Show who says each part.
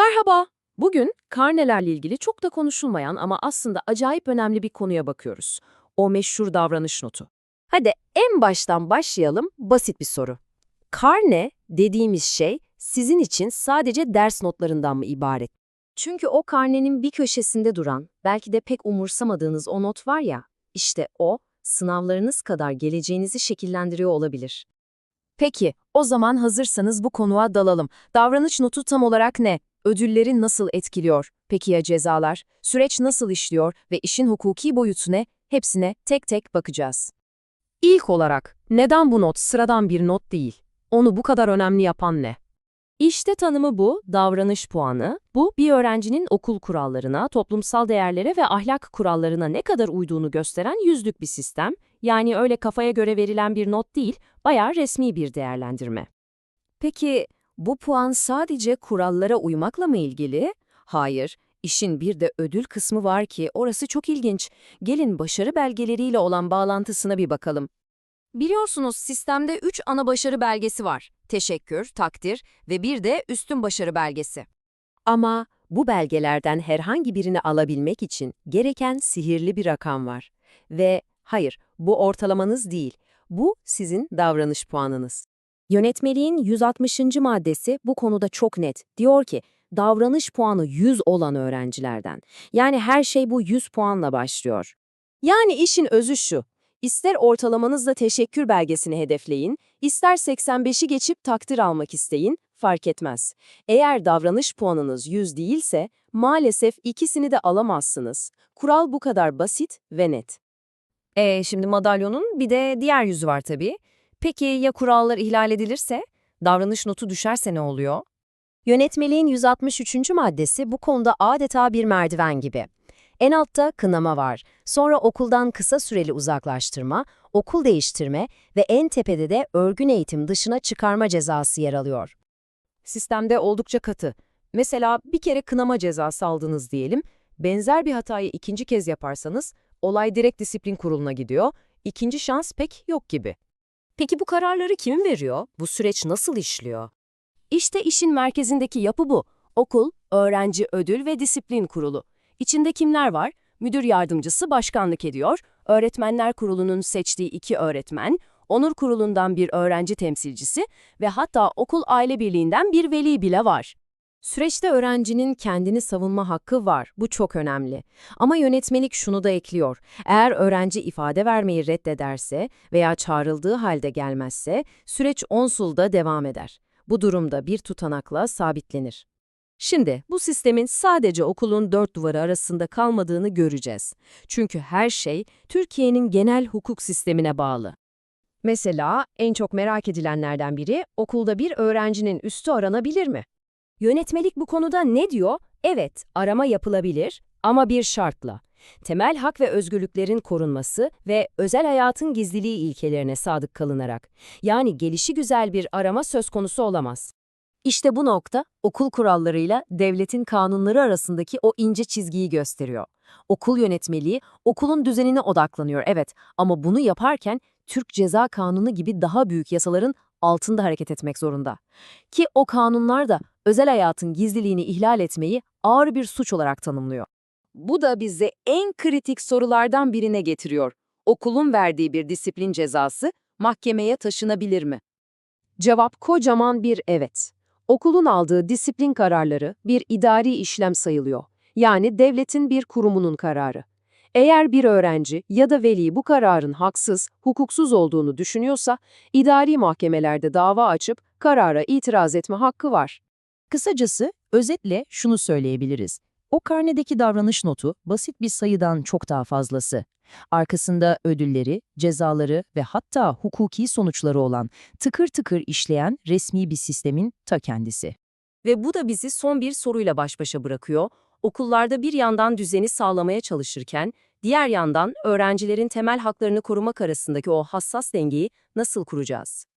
Speaker 1: Merhaba. Bugün karnelerle ilgili çok da konuşulmayan ama aslında acayip önemli bir konuya bakıyoruz. O meşhur davranış notu. Hadi en baştan başlayalım. Basit bir soru. Karne dediğimiz şey sizin için sadece ders notlarından mı ibaret? Çünkü o karnenin bir köşesinde duran, belki de pek umursamadığınız o not var ya, işte o sınavlarınız kadar geleceğinizi şekillendiriyor olabilir. Peki, o zaman hazırsanız bu konuğa dalalım. Davranış notu tam olarak ne? Ödülleri nasıl etkiliyor? Peki ya cezalar? Süreç nasıl işliyor ve işin hukuki boyutu ne? Hepsine tek tek bakacağız. İlk olarak, neden bu not sıradan bir not değil? Onu bu kadar önemli yapan ne? İşte tanımı bu, davranış puanı. Bu, bir öğrencinin okul kurallarına, toplumsal değerlere ve ahlak kurallarına ne kadar uyduğunu gösteren yüzlük bir sistem. Yani öyle kafaya göre verilen bir not değil, bayağı resmi bir değerlendirme. Peki, bu puan sadece kurallara uymakla mı ilgili? Hayır, işin bir de ödül kısmı var ki orası çok ilginç. Gelin başarı belgeleriyle olan bağlantısına bir bakalım. Biliyorsunuz sistemde 3 ana başarı belgesi var. Teşekkür, takdir ve bir de üstün başarı belgesi. Ama bu belgelerden herhangi birini alabilmek için gereken sihirli bir rakam var. Ve hayır, bu ortalamanız değil, bu sizin davranış puanınız. Yönetmeliğin 160. maddesi bu konuda çok net. Diyor ki, davranış puanı 100 olan öğrencilerden. Yani her şey bu 100 puanla başlıyor. Yani işin özü şu. İster ortalamanızla teşekkür belgesini hedefleyin, ister 85'i geçip takdir almak isteyin, fark etmez. Eğer davranış puanınız 100 değilse, maalesef ikisini de alamazsınız. Kural bu kadar basit ve net. E şimdi madalyonun bir de diğer yüzü var tabii. Peki ya kurallar ihlal edilirse? Davranış notu düşerse ne oluyor? Yönetmeliğin 163. maddesi bu konuda adeta bir merdiven gibi. En altta kınama var, sonra okuldan kısa süreli uzaklaştırma, okul değiştirme ve en tepede de örgün eğitim dışına çıkarma cezası yer alıyor. Sistemde oldukça katı. Mesela bir kere kınama cezası aldınız diyelim, benzer bir hatayı ikinci kez yaparsanız olay direkt disiplin kuruluna gidiyor, ikinci şans pek yok gibi. Peki bu kararları kim veriyor? Bu süreç nasıl işliyor? İşte işin merkezindeki yapı bu. Okul, öğrenci ödül ve disiplin kurulu. İçinde kimler var? Müdür yardımcısı başkanlık ediyor, öğretmenler kurulunun seçtiği iki öğretmen, onur kurulundan bir öğrenci temsilcisi ve hatta okul aile birliğinden bir veli bile var. Süreçte öğrencinin kendini savunma hakkı var. Bu çok önemli. Ama yönetmelik şunu da ekliyor. Eğer öğrenci ifade vermeyi reddederse veya çağrıldığı halde gelmezse süreç onsulda devam eder. Bu durumda bir tutanakla sabitlenir. Şimdi bu sistemin sadece okulun dört duvarı arasında kalmadığını göreceğiz. Çünkü her şey Türkiye'nin genel hukuk sistemine bağlı. Mesela en çok merak edilenlerden biri okulda bir öğrencinin üstü aranabilir mi? Yönetmelik bu konuda ne diyor? Evet, arama yapılabilir ama bir şartla. Temel hak ve özgürlüklerin korunması ve özel hayatın gizliliği ilkelerine sadık kalınarak. Yani gelişi güzel bir arama söz konusu olamaz. İşte bu nokta okul kurallarıyla devletin kanunları arasındaki o ince çizgiyi gösteriyor. Okul yönetmeliği okulun düzenine odaklanıyor evet ama bunu yaparken Türk Ceza Kanunu gibi daha büyük yasaların altında hareket etmek zorunda. Ki o kanunlar da özel hayatın gizliliğini ihlal etmeyi ağır bir suç olarak tanımlıyor. Bu da bize en kritik sorulardan birine getiriyor. Okulun verdiği bir disiplin cezası mahkemeye taşınabilir mi? Cevap kocaman bir evet. Okulun aldığı disiplin kararları bir idari işlem sayılıyor. Yani devletin bir kurumunun kararı. Eğer bir öğrenci ya da veli bu kararın haksız, hukuksuz olduğunu düşünüyorsa, idari mahkemelerde dava açıp karara itiraz etme hakkı var.
Speaker 2: Kısacası, özetle şunu söyleyebiliriz. O karnedeki davranış notu basit bir sayıdan çok daha fazlası. Arkasında ödülleri, cezaları ve hatta hukuki sonuçları olan tıkır tıkır işleyen resmi bir sistemin ta kendisi.
Speaker 1: Ve bu da bizi son bir soruyla baş başa bırakıyor. Okullarda bir yandan düzeni sağlamaya çalışırken, diğer yandan öğrencilerin temel haklarını korumak arasındaki o hassas dengeyi nasıl kuracağız?